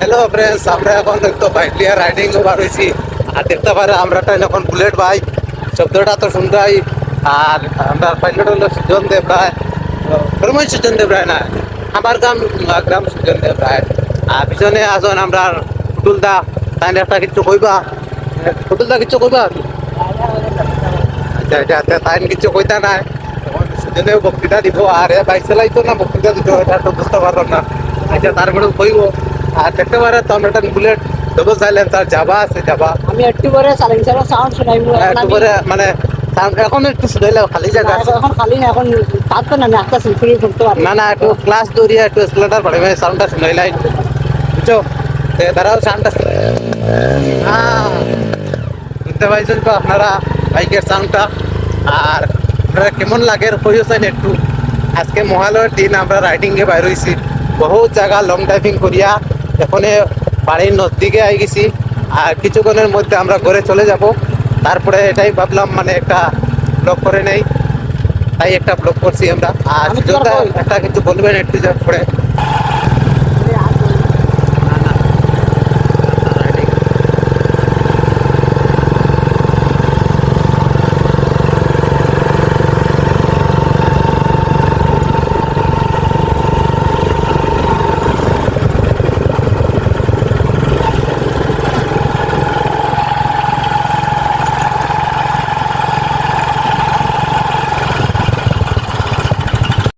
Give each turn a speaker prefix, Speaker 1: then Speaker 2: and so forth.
Speaker 1: Hello friends আমরা এখন তো বাইক নিয়ে রাইডিং বার হয়েছি। আর দেখতে পারে, আমরা তো এখন বুলেট বাইক শব্দটা তো শুনতেই। আর আমরা পাইলট হলো সুজন দেব রায় কর্মই সুজন দেব রায় না। আমার গ্রাম গ্রাম সুজন দেব রায় আর পিছনে আসুন আমরা পুতুল দা তাই একটা কিছু কইবা? পুতুল দা কিছু কইবা? আচ্ছা আচ্ছা তাই কিছু কইতা নাই। সুজনে বক্তৃতা দিব। আর বাইক চালাইতো না বক্তৃতা দিত, এটা তো বুঝতে পারলাম না। আচ্ছা তারপরে কইব। আর দেখতে পারে তো আমরা একটা বুলেট ডবল সাইলেন্সার যাবা আছে যাবা।
Speaker 2: আমি একটু চালিয়ে চালা সাউন্ড শোনাইবো এখন আমি-
Speaker 1: মানে এখন একটু শুধাইলে খালি জায়গা আছে।
Speaker 2: এখন খালি না এখন থাকতো না আমি একটা সিলফুরি করতে পারব।
Speaker 1: না না একটু ক্লাস দৌড়িয়ে একটু স্কুলেটার পড়ে সাউন্ডটা শুনাইলাই বুঝছ? তে দাঁড়াও সাউন্ডটা হ্যাঁ শুনতে পাইছেন তো আপনারা বাইকের সাউন্ডটা আর আপনারা কেমন লাগে কইছেন একটু? আজকে মহালয়ের দিন আমরা রাইডিংয়ে বাইর হয়েছি বহুত জায়গা লং ড্রাইভিং করিয়া এখানে বাড়ির নজদিকে আই গেছি আর কিছুক্ষণের মধ্যে আমরা ঘরে চলে যাব। তারপরে এটাই ভাবলাম মানে একটা ব্লগ করে নেই। তাই একটা ব্লগ করছি আমরা। আর। একটা কিছু বলবেন একটু পরে।